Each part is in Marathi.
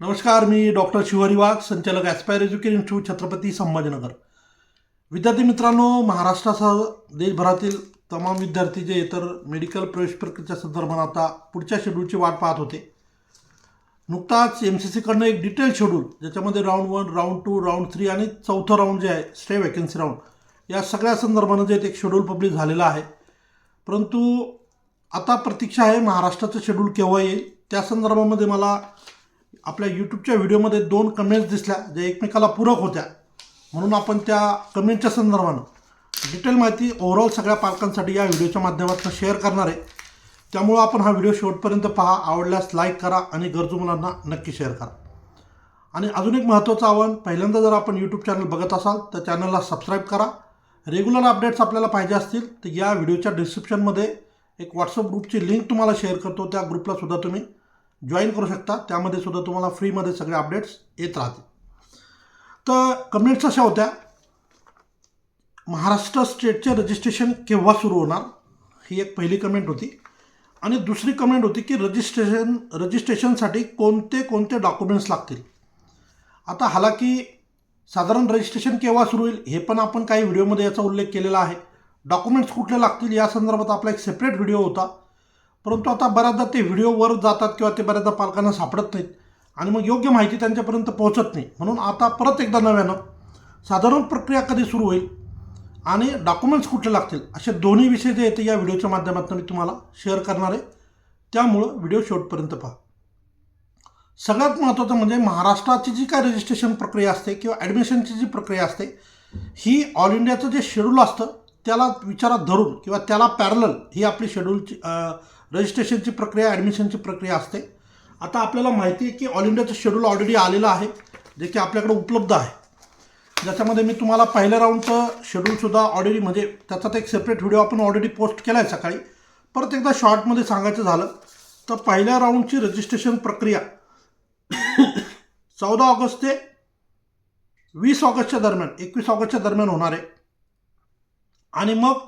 नमस्कार मी डॉक्टर शिवहरी वाघ संचालक aspire education institute Chhatrapati Sambhajinagar. विद्यार्थी मित्रांनो महाराष्ट्रासह देशभरातील तमाम विद्यार्थी जे इतर मेडिकल प्रवेश प्रक्रियेच्या संदर्भात आता पुढच्या शेड्यूलची वाट पाहत होते. नुकताच एम सी सीकडनं एक डिटेल शेड्यूल ज्याच्यामध्ये round one round two round three आणि चौथं राऊंड जे आहे स्टे वॅकन्सी राऊंड या सगळ्या संदर्भानं जे एक शेड्यूल पब्लिश झालेलं आहे. परंतु आता प्रतीक्षा आहे महाराष्ट्राचं शेड्यूल केव्हा येईल? त्या संदर्भामध्ये मला आपल्या यूट्यूबच्या व्हिडिओमध्ये दोन कमेंट्स दिसल्या ज्या एकमेकाला पूरक होत्या. म्हणून आपण त्या कमेंटच्या संदर्भानं डिटेल माहिती ओव्हरऑल सगळ्या पालकांसाठी या व्हिडिओच्या माध्यमातून शेअर करणार आहे. त्यामुळं आपण हा व्हिडिओ शेवटपर्यंत पहा. आवडल्यास लाईक करा आणि गरजू मुलांना नक्की शेअर करा. आणि अजून एक महत्त्वाचं आव्हान पहिल्यांदा जर आपण यूट्यूब चॅनल बघत असाल तर चॅनलला सबस्क्राईब करा. रेग्युलर अपडेट्स आपल्याला पाहिजे असतील तर या व्हिडिओच्या डिस्क्रिप्शनमध्ये एक व्हॉट्सअप ग्रुपची लिंक तुम्हाला शेअर करतो. त्या ग्रुपला सुद्धा तुम्ही जॉईन करू शकता. त्यामध्ये सुद्धा तुम्हाला फ्रीमध्ये सगळे अपडेट्स येत राहतील. तर कमेंट्स अशा होत्या. महाराष्ट्र स्टेटचे रजिस्ट्रेशन केव्हा सुरू होणार? ही एक पहिली कमेंट होती. आणि दुसरी कमेंट होती की रजिस्ट्रेशन रजिस्ट्रेशनसाठी कोणते कोणते डॉक्युमेंट्स लागतील? आता हालाकी साधारण रजिस्ट्रेशन केव्हा सुरू होईल हे पण आपण काही व्हिडिओमध्ये याचा उल्लेख केलेला आहे. डॉक्युमेंट्स कुठले लागतील या संदर्भात आपला एक सेपरेट व्हिडिओ होता. परंतु आता बऱ्याचदा ते व्हिडिओवर जातात किंवा ते बऱ्याचदा पालकांना सापडत नाहीत. आणि मग योग्य माहिती त्यांच्यापर्यंत पोहोचत नाही. म्हणून आता परत एकदा नव्यानं साधारण प्रक्रिया कधी सुरू होईल आणि डॉक्युमेंट्स कुठले लागतील असे दोन्ही विषय जे येते या व्हिडिओच्या माध्यमातून मी तुम्हाला शेअर करणार आहे. त्यामुळं व्हिडिओ शेवटपर्यंत पहा. सगळ्यात महत्त्वाचं म्हणजे महाराष्ट्राची जी काय रजिस्ट्रेशन प्रक्रिया असते किंवा ॲडमिशनची जी प्रक्रिया असते ही ऑल इंडियाचं जे शेड्यूल असतं त्याला विचारात धरून किंवा त्याला पॅरलल ही आपली शेड्यूलची रजिस्ट्रेशनची प्रक्रिया ॲडमिशनची प्रक्रिया असते. आता आपल्याला माहिती आहे की ऑल इंडियाचं शेड्यूल ऑलरेडी आलेलं आहे जे की आपल्याकडे उपलब्ध आहे. ज्याच्यामध्ये मी तुम्हाला पहिल्या राऊंडचं शेड्यूलसुद्धा ऑलरेडी म्हणजे त्याचा तर एक सेपरेट व्हिडिओ आपण ऑलरेडी पोस्ट केला आहे सकाळी. परत एकदा शॉर्टमध्ये सांगायचं झालं तर पहिल्या राऊंडची रजिस्ट्रेशन प्रक्रिया चौदा ऑगस्ट ते वीस ऑगस्टच्या दरम्यान एकवीस ऑगस्टच्या दरम्यान होणार आहे. आणि मग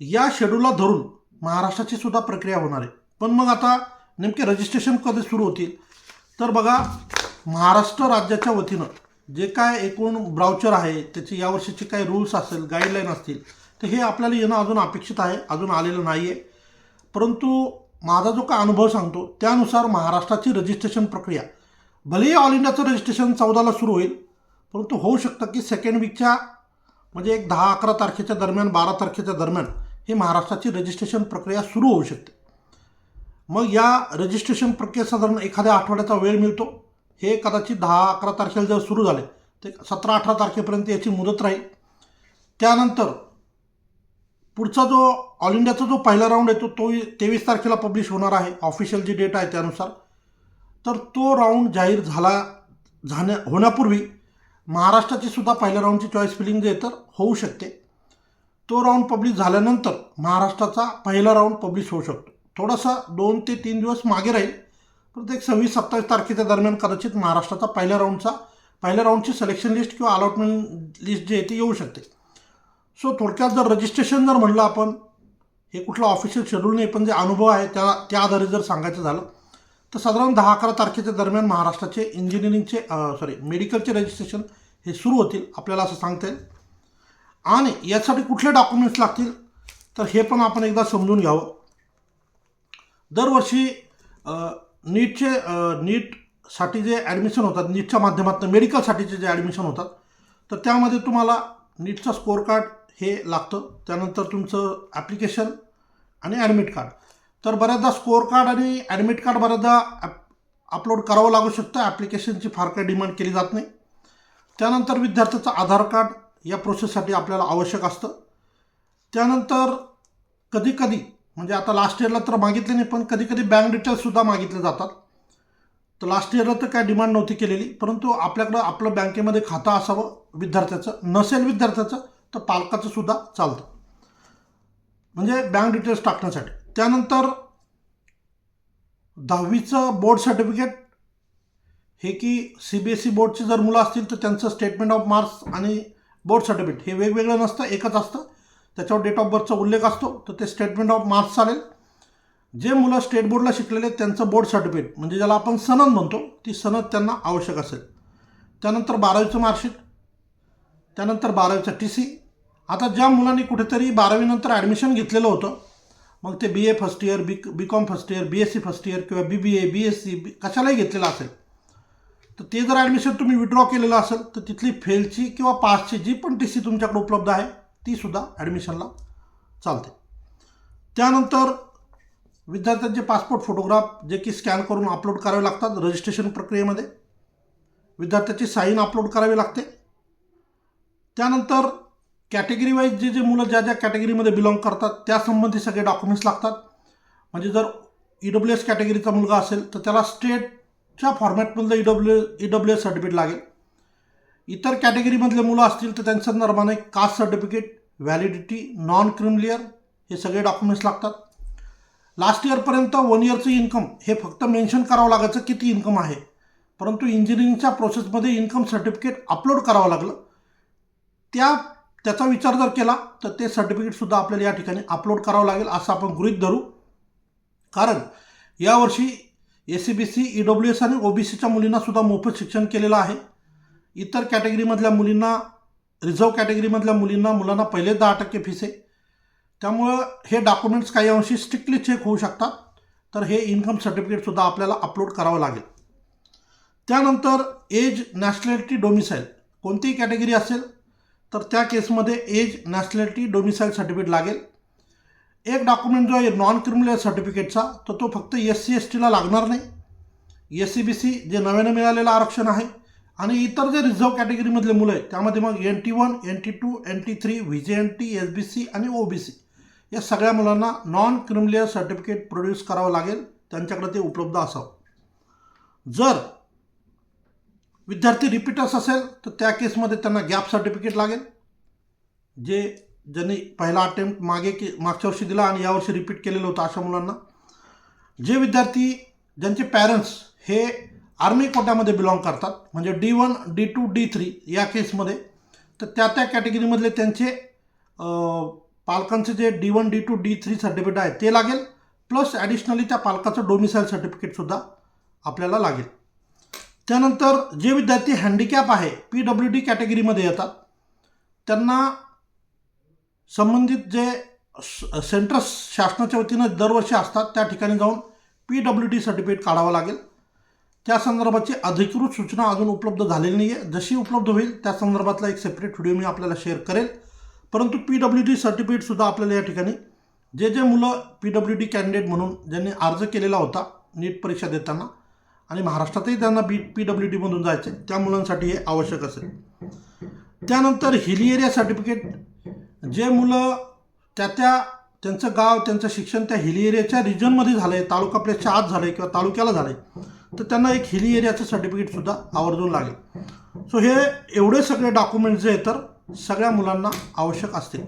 या शेड्यूलला धरून महाराष्ट्राची सुद्धा प्रक्रिया होणार आहे. पण मग आता नेमके रजिस्ट्रेशन कधी सुरू होतील? तर बघा महाराष्ट्र राज्याच्या वतीनं जे काय एकूण ब्राउचर आहे त्याचे यावर्षीचे काही रूल्स असेल गाईडलाईन असतील तर हे आपल्याला येणं अजून अपेक्षित आहे अजून आलेलं नाही आहे परंतु माझा जो काय अनुभव सांगतो त्यानुसार महाराष्ट्राची रजिस्ट्रेशन प्रक्रिया भलेही ऑल इंडियाचं रजिस्ट्रेशन चौदाला सुरू होईल परंतु होऊ शकतं की सेकंड वीकच्या म्हणजे एक दहा अकरा तारखेच्या दरम्यान बारा तारखेच्या दरम्यान ही महाराष्ट्राची रजिस्ट्रेशन प्रक्रिया सुरू होऊ शकते. मग या रजिस्ट्रेशन प्रक्रिया साधारण एखाद्या आठवड्याचा वेळ मिळतो. हे कदाचित दहा अकरा तारखेला जर सुरू झाले ते सतरा अठरा तारखेपर्यंत याची मुदत राहील. त्यानंतर पुढचा जो ऑल इंडियाचा जो पहिला राऊंड येतो तो तेवीस तारखेला पब्लिश होणार आहे. ऑफिशियल जी डेट आहे त्यानुसार. तर तो राऊंड जाहीर झाला झाण्या होण्यापूर्वी महाराष्ट्राची सुद्धा पहिल्या राऊंडची चॉईस फिलिंग जे तर होऊ शकते. तो राऊंड पब्लिश झाल्यानंतर महाराष्ट्राचा पहिला राऊंड पब्लिश होऊ शकतो. थोडासा दोन ते तीन दिवस मागे राहील. परत एक सव्वीस सत्तावीस तारखेच्या दरम्यान कदाचित महाराष्ट्राचा पहिल्या राऊंडचा पहिल्या राऊंडची सिलेक्शन लिस्ट किंवा अलॉटमेंट लिस्ट जी आहे ती येऊ शकते. सो थोडक्यात जर रजिस्ट्रेशन जर म्हणलं आपण हे कुठलं ऑफिशियल शेड्यूल नाही पण जे अनुभव आहे त्या त्या आधारे जर सांगायचं झालं तर साधारण दहा अकरा तारखेच्या दरम्यान महाराष्ट्राचे इंजिनिअरिंगचे सॉरी मेडिकलचे रजिस्ट्रेशन हे सुरू होतील आपल्याला असं सांगता येईल. आणि यासाठी कुठले डॉक्युमेंट्स लागतील तर हे पण आपण एकदा समजून घ्यावं. दरवर्षी नीटचे नीटसाठी जे ॲडमिशन होतात नीटच्या माध्यमातून मेडिकलसाठीचे जे ॲडमिशन होतात तर त्यामध्ये तुम्हाला नीटचं स्कोअर कार्ड हे लागतं. त्यानंतर तुमचं ॲप्लिकेशन आणि ॲडमिट कार्ड तर बऱ्याचदा स्कोअर कार्ड आणि ॲडमिट कार्ड बऱ्याचदा ॲप अपलोड करावं लागू शकतं. ॲप्लिकेशनची फार काही डिमांड केली जात नाही. त्यानंतर विद्यार्थ्याचं आधार कार्ड या प्रोसेससाठी आपल्याला आवश्यक असतं. त्यानंतर कधीकधी म्हणजे आता लास्ट इयरला तर मागितले नाही पण कधी कधी बँक डिटेल्ससुद्धा मागितले जातात. तर लास्ट इयरला तर काय डिमांड नव्हती केलेली परंतु आपल्याकडं आपलं बँकेमध्ये खातं असावं विद्यार्थ्याचं नसेल विद्यार्थ्याचं तर पालकाचं सुद्धा चालतं. म्हणजे बँक डिटेल्स टाकण्यासाठी. त्यानंतर दहावीचं बोर्ड सर्टिफिकेट हे की सी बी एस ई बोर्डची जर मुलं असतील तर त्यांचं स्टेटमेंट ऑफ मार्क्स आणि बोर्ड सर्टिफिकेट हे वेगवेगळं नसतं एकच असतं. त्याच्यावर डेट ऑफ बर्थचा उल्लेख असतो तर ते स्टेटमेंट ऑफ मार्क्स चालेल. जे मुलं स्टेट बोर्डला शिकलेले आहेत त्यांचं बोर्ड सर्टिफिकेट म्हणजे ज्याला आपण सनद म्हणतो ती सनद त्यांना आवश्यक असेल. त्यानंतर बारावीचं मार्कशीट त्यानंतर बारावीचं टी सी आता ज्या मुलांनी कुठेतरी बारावीनंतर ॲडमिशन घेतलेलं होतं मग ते B A first year B B com first year B S C first year किंवा B B A B S C B कशालाही घेतलेलं असेल तर ते जर ॲडमिशन तुम्ही विड्रॉ केलेलं असेल तर तिथली फेलची किंवा पासची जी पण टी सी तुमच्याकडे उपलब्ध आहे तीसुद्धा ॲडमिशनला चालते. त्यानंतर विद्यार्थ्यांचे पासपोर्ट फोटोग्राफ जे की स्कॅन करून अपलोड करावे लागतात रजिस्ट्रेशन प्रक्रियेमध्ये. विद्यार्थ्याची साईन अपलोड करावी लागते. त्यानंतर कॅटेगरी वाईज जे जे मुलं ज्या ज्या कॅटेगरीमध्ये बिलॉंग करतात त्यासंबंधी सगळे डॉक्युमेंट्स लागतात. म्हणजे जर ई डब्ल्यू एस कॅटेगरीचा मुलगा असेल तर त्याला स्टेट च्या फॉर्मॅटमधलं E W E W S certificate लागेल. इतर कॅटेगरीमधले मुलं असतील तर त्यांच्या संदर्भाने caste certificate validity non creamy layer हे सगळे डॉक्युमेंट्स लागतात. लास्ट इयरपर्यंत वन इयरचं इन्कम हे फक्त मेन्शन करावं लागायचं किती इन्कम आहे. परंतु इंजिनिअरिंगच्या प्रोसेसमध्ये इन्कम सर्टिफिकेट अपलोड करावं लागलं. त्या त्याचा विचार जर केला तर ते सर्टिफिकेटसुद्धा आपल्याला या ठिकाणी अपलोड करावं लागेल असं आपण गृहीत धरू. कारण यावर्षी A C B C E W S आणि ओ बी सीच्या मुलींनासुद्धा मोफत शिक्षण केलेलं आहे. इतर कॅटेगरीमधल्या मुलींना रिझर्व कॅटेगरीमधल्या मुलींना मुलांना पहिले दहा टक्के फीस आहे. त्यामुळं हे डॉक्युमेंट्स काही अंशी स्ट्रिक्टली चेक होऊ शकतात. तर हे इन्कम सर्टिफिकेटसुद्धा आपल्याला अपलोड करावं लागेल. त्यानंतर एज नॅशनॅलिटी डोमिसाईल. कोणतीही कॅटेगरी असेल तर त्या केसमध्ये एज नॅशनॅलिटी डोमिसाईल सर्टिफिकेट लागेल. एक डॉक्युमेंट जो आहे नॉन क्रिमिनल सर्टिफिकेटचा तर तो फक्त एस सी एस टीला लागणार नाही. एस सी बी सी जे नव्यानं मिळालेलं आरक्षण आहे आणि इतर जे रिझर्व कॅटेगरीमधले मुलं आहेत त्यामध्ये मग N T one N T two N T three V J N T S B C आणि ओ बी सी या सगळ्या मुलांना नॉन क्रिमिनल सर्टिफिकेट प्रोड्यूस करावं लागेल त्यांच्याकडे ते उपलब्ध असावं. जर विद्यार्थी रिपीटर्स असेल तर त्या केसमध्ये त्यांना गॅप सर्टिफिकेट लागेल जे ज्यांनी पहिला अटेम्प्ट मागे के मागच्या वर्षी दिला आणि यावर्षी रिपीट केलेलं होतं अशा मुलांना. जे विद्यार्थी ज्यांचे पॅरेंट्स हे आर्मी कोट्यामध्ये बिलॉंग करतात म्हणजे D one D two D three या केसमध्ये तर त्या त्या कॅटेगरीमधले त्यांचे पालकांचे जे D one D two D three certificate आहे ते लागेल. प्लस ॲडिशनली त्या पालकाचं डोमिसाईल सर्टिफिकेटसुद्धा आपल्याला लागेल. त्यानंतर जे विद्यार्थी हँडिकॅप आहे पी डब्ल्यू डी कॅटेगरीमध्ये येतात त्यांना संबंधित जे स- शासनाच्या वतीनं दरवर्षी असतात त्या ठिकाणी जाऊन पी डब्ल्यू डी सर्टिफिकेट काढावं लागेल. त्या संदर्भाची अधिकृत सूचना अजून उपलब्ध झालेली नाही आहे जशी उपलब्ध होईल त्या संदर्भातला एक सेपरेट व्हिडिओ मी आपल्याला शेअर करेल. परंतु पी डब्ल्यू डी सर्टिफिकेटसुद्धा आपल्याला या ठिकाणी जे जे मुलं पी डब्ल्यू डी कॅन्डिडेट म्हणून ज्यांनी अर्ज केलेला होता नीट परीक्षा देताना आणि महाराष्ट्रातही त्यांना बी पी डब्ल्यू डीमधून जायचं आहे त्या मुलांसाठी हे आवश्यक असेल. त्यानंतर हिली एरिया सर्टिफिकेट जे मुलं त्या त्या त्यांचं गाव त्यांचं शिक्षण त्या हिली एरियाच्या रिजनमध्ये झालं आहे तालुका प्लेसच्या आत झालं आहे किंवा तालुक्याला झालं आहे तर त्यांना एक हिली एरियाचं सर्टिफिकेटसुद्धा आवर्जून लागेल. सो हे एवढे सगळे डॉक्युमेंट्स जे तर सगळ्या मुलांना आवश्यक असतील.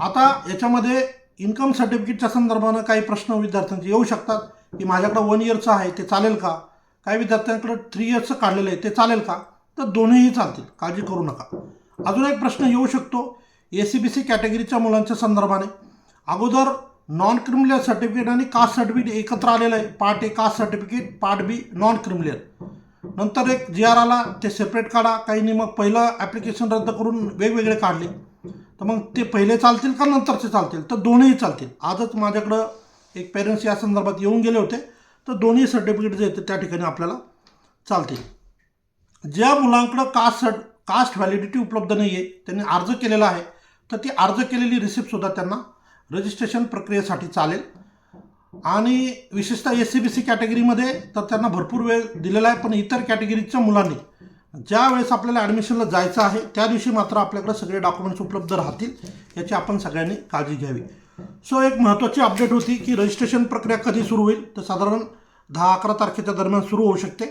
आता याच्यामध्ये इन्कम सर्टिफिकेटच्या संदर्भानं काही प्रश्न विद्यार्थ्यांचे येऊ शकतात की माझ्याकडं वन इयरचं आहे ते चालेल का? काही विद्यार्थ्यांकडं थ्री इयर्सचं काढलेलं आहे ते चालेल का? तर दोन्हीही चालतील काळजी करू नका. अजून एक प्रश्न येऊ शकतो ए सी बी सी कॅटेगरीच्या मुलांच्या संदर्भाने. अगोदर नॉन क्रिमिनल सर्टिफिकेट आणि कास्ट सर्टिफिकेट एकत्र आलेलं आहे. Part A caste certificate part B non criminal नंतर एक जी आर आला ते सेपरेट काढा. काहींनी मग पहिलं ॲप्लिकेशन रद्द करून वेगवेगळे काढले. तर मग ते पहिले चालतील का नंतरचे चालतील? तर दोन्हीही चालतील. आजच माझ्याकडं एक पेरेंट्स या संदर्भात येऊन गेले होते. तर दोन्ही सर्टिफिकेट जे आहेत त्या ठिकाणी आपल्याला चालतील. ज्या मुलांकडं कास्ट सर्ट कास्ट व्हॅलिडिटी उपलब्ध नाही आहे त्यांनी अर्ज केलेला आहे तर ती अर्ज केलेली रिसिप्टसुद्धा त्यांना रजिस्ट्रेशन प्रक्रियेसाठी चालेल. आणि विशेषतः एस सी बी सी कॅटेगरीमध्ये तर त्यांना भरपूर वेळ दिलेला आहे पण इतर कॅटेगरीच्या मुलांनी ज्या वेळेस आपल्याला ॲडमिशनला जायचं आहे त्या दिवशी मात्र आपल्याकडे सगळे डॉक्युमेंट्स उपलब्ध राहतील याची आपण सगळ्यांनी काळजी घ्यावी. सो एक महत्त्वाची अपडेट होती की रजिस्ट्रेशन प्रक्रिया कधी सुरू होईल? तर साधारण दहा अकरा तारखेच्या दरम्यान सुरू होऊ शकते.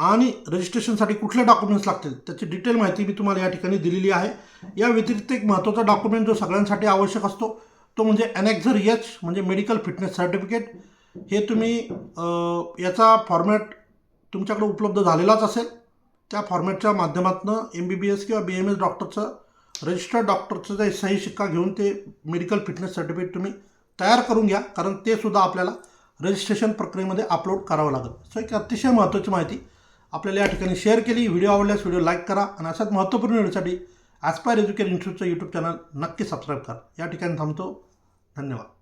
आणि रजिस्ट्रेशनसाठी कुठले डॉक्युमेंट्स लागतील त्याची डिटेल माहिती मी तुम्हाला या ठिकाणी दिलेली आहे. या व्यतिरिक्त एक महत्त्वाचा डॉक्युमेंट जो सगळ्यांसाठी आवश्यक असतो तो म्हणजे अनेक्झर एच म्हणजे मेडिकल फिटनेस सर्टिफिकेट हे तुम्ही याचा फॉर्मॅट तुमच्याकडे उपलब्ध झालेलाच असेल. त्या फॉर्मॅटच्या माध्यमातून एम बी बी एस किंवा बी एम एस डॉक्टरचं रजिस्टर्ड डॉक्टरचं जे सही शिक्का घेऊन ते मेडिकल फिटनेस सर्टिफिकेट तुम्ही तयार करून घ्या कारण ते सुद्धा आपल्याला रजिस्ट्रेशन प्रक्रियेमध्ये अपलोड करावं लागेल. सो एक अतिशय महत्त्वाची माहिती. आपल्याला या ठिकाणी शेअर केली. व्हिडिओ आवडल्यास व्हिडिओ लाईक करा. आणि अशाच महत्त्वपूर्ण व्हिडिओसाठी ॲस्पायर एज्युकेट इन्स्टिट्यूटचं यूट्यूब चॅनल नक्की सबस्क्राईब करा. या ठिकाणी थांबतो. धन्यवाद.